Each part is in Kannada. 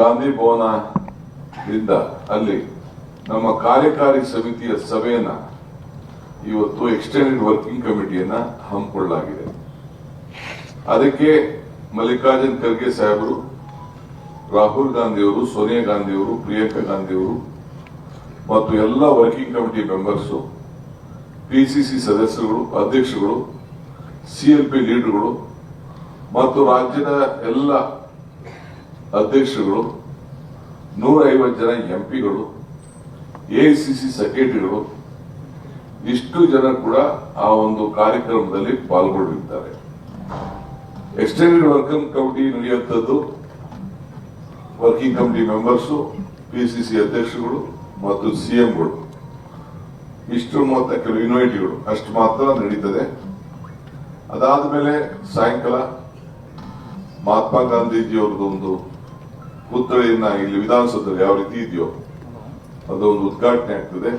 ಗಾಂಧಿ ಭವನದಿಂದ ಅಲ್ಲಿ ನಮ್ಮ ಕಾರ್ಯಕಾರಿ ಸಮಿತಿಯ ಸಭೆಯನ್ನ ಇವತ್ತು ಎಕ್ಸ್ಟೆಂಡೆಡ್ ವರ್ಕಿಂಗ್ ಕಮಿಟಿಯನ್ನ ಹಮ್ಮಿಕೊಳ್ಳಲಾಗಿದೆ. ಅದಕ್ಕೆ ಮಲ್ಲಿಕಾರ್ಜುನ್ ಖರ್ಗೆ ಸಾಹೇಬರು, ರಾಹುಲ್ ಗಾಂಧಿಯವರು, ಸೋನಿಯಾ ಗಾಂಧಿಯವರು, ಪ್ರಿಯಾಂಕಾ ಗಾಂಧಿಯವರು ಮತ್ತು ಎಲ್ಲ ವರ್ಕಿಂಗ್ ಕಮಿಟಿ ಮೆಂಬರ್ಸು ಪಿಸಿಸಿ ಸದಸ್ಯರುಗಳು, ಅಧ್ಯಕ್ಷರುಗಳು ಸಿಎಲ್ಪಿ ಲೀಡರ್ಗಳು ಮತ್ತು ರಾಜ್ಯದ ಎಲ್ಲ ಅಧ್ಯಕ್ಷರುಗಳು ನೂರ ಐವತ್ತು ಜನ ಸಿ ಸಿ ಸೆಕ್ರೆಟರಿಗಳು ಇಷ್ಟು ಜನ ಕೂಡ ಆ ಒಂದು ಕಾರ್ಯಕ್ರಮದಲ್ಲಿ ಪಾಲ್ಗೊಂಡಿದ್ದಾರೆ. ಎಕ್ಸ್ಟೆಂಡೆಡ್ ವರ್ಕಿಂಗ್ ಕಮಿಟಿ ನಡೆಯುವಂಥದ್ದು ವರ್ಕಿಂಗ್ ಕಮಿಟಿ ಮೆಂಬರ್ಸು ಪಿಸಿಸಿ ಅಧ್ಯಕ್ಷರುಗಳು ಮತ್ತು ಸಿಎಂಗಳು ಇಷ್ಟು ಮೊತ್ತ ಕೆಲವು ಯೂನಿವರ್ಸಿಟಿಗಳು ಅಷ್ಟು ಮಾತ್ರ ನಡೀತದೆ. ಅದಾದ ಮೇಲೆ ಸಾಯಂಕಾಲ ಮಹಾತ್ಮ ಗಾಂಧೀಜಿ ಒಂದು ಇಲ್ಲಿ ವಿಧಾನಸೌಧದಲ್ಲಿ ಯಾವ ರೀತಿ ಇದೆಯೋ ಅದೊಂದು ಉದ್ಘಾಟನೆ ಆಗ್ತದೆ.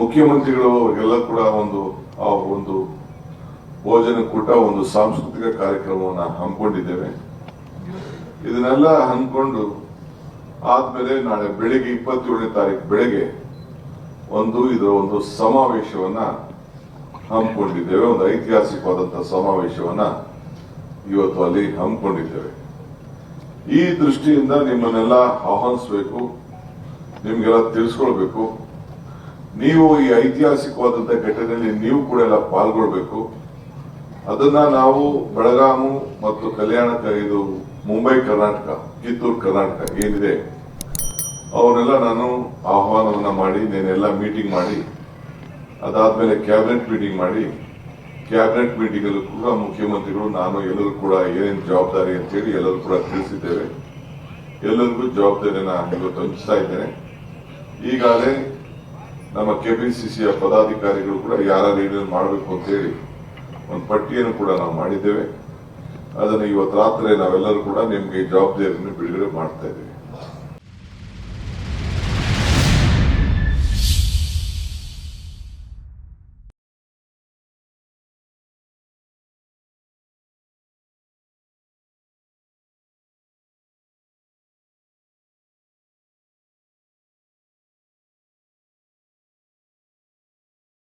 ಮುಖ್ಯಮಂತ್ರಿಗಳು ಅವರಿಗೆಲ್ಲ ಕೂಡ ಒಂದು, ಆ ಒಂದು ಭೋಜನ ಕೂಟ, ಒಂದು ಸಾಂಸ್ಕೃತಿಕ ಕಾರ್ಯಕ್ರಮವನ್ನು ಹಮ್ಮಿಕೊಂಡಿದ್ದೇವೆ. ಇದನ್ನೆಲ್ಲ ಹಮ್ಮಿಕೊಂಡು ಆದ್ಮೇಲೆ ನಾಳೆ ಬೆಳಿಗ್ಗೆ ಇಪ್ಪತ್ತೇಳನೇ ತಾರೀಕು ಬೆಳಗ್ಗೆ ಒಂದು ಇದರ ಒಂದು ಸಮಾವೇಶವನ್ನ ಹಮ್ಮಿಕೊಂಡಿದ್ದೇವೆ. ಒಂದು ಐತಿಹಾಸಿಕವಾದಂತಹ ಸಮಾವೇಶವನ್ನ ಇವತ್ತು ಅಲ್ಲಿ ಹಮ್ಮಿಕೊಂಡಿದ್ದೇವೆ. ಈ ದೃಷ್ಟಿಯಿಂದ ನಿಮ್ಮನ್ನೆಲ್ಲ ಆಹ್ವಾನಿಸಬೇಕು, ನಿಮ್ಗೆಲ್ಲ ತಿಳಿಸ್ಕೊಳ್ಬೇಕು. ನೀವು ಈ ಐತಿಹಾಸಿಕವಾದಂತಹ ಘಟನೆಯಲ್ಲಿ ನೀವು ಕೂಡ ಎಲ್ಲ ಪಾಲ್ಗೊಳ್ಬೇಕು. ಅದನ್ನ ನಾವು ಬೆಳಗಾಮು ಮತ್ತು ಕಲ್ಯಾಣ ಇದು ಮುಂಬೈ, ಕರ್ನಾಟಕ, ಕಿತ್ತೂರು, ಕರ್ನಾಟಕ ಏನಿದೆ ಅವರೆಲ್ಲ ನಾನು ಆಹ್ವಾನವನ್ನ ಮಾಡಿ ನೇನೆಲ್ಲ ಮೀಟಿಂಗ್ ಮಾಡಿ, ಅದಾದ್ಮೇಲೆ ಕ್ಯಾಬಿನೆಟ್ ಮೀಟಿಂಗ್ ಮಾಡಿ ಕ್ಯಾಬಿನೆಟ್ ಮೀಟಿಂಗ್ ಅಲ್ಲೂ ಕೂಡ ಮುಖ್ಯಮಂತ್ರಿಗಳು, ನಾನು, ಎಲ್ಲರೂ ಕೂಡ ಏನೇನು ಜವಾಬ್ದಾರಿ ಅಂತೇಳಿ ಎಲ್ಲರೂ ಕೂಡ ತಿಳಿಸಿದ್ದೇವೆ. ಎಲ್ಲರಿಗೂ ಜವಾಬ್ದಾರಿನ ಇವತ್ತು ಹಂಚ್ತಾ ಇದ್ದೇನೆ. ಈಗಾಗಲೇ ನಮ್ಮ ಕೆಪಿಸಿಸಿಯ ಪದಾಧಿಕಾರಿಗಳು ಕೂಡ ಯಾರು ಏನೇನು ಮಾಡಬೇಕು ಅಂತೇಳಿ ಒಂದು ಪಟ್ಟಿಯನ್ನು ಕೂಡ ನಾವು ಮಾಡಿದ್ದೇವೆ. ಅದನ್ನು ಇವತ್ತು ರಾತ್ರಿ ನಾವೆಲ್ಲರೂ ಕೂಡ ನಿಮಗೆ ಜವಾಬ್ದಾರಿಯನ್ನು ಬಿಡುಗಡೆ ಮಾಡ್ತಾ ಇದ್ದೀವಿ.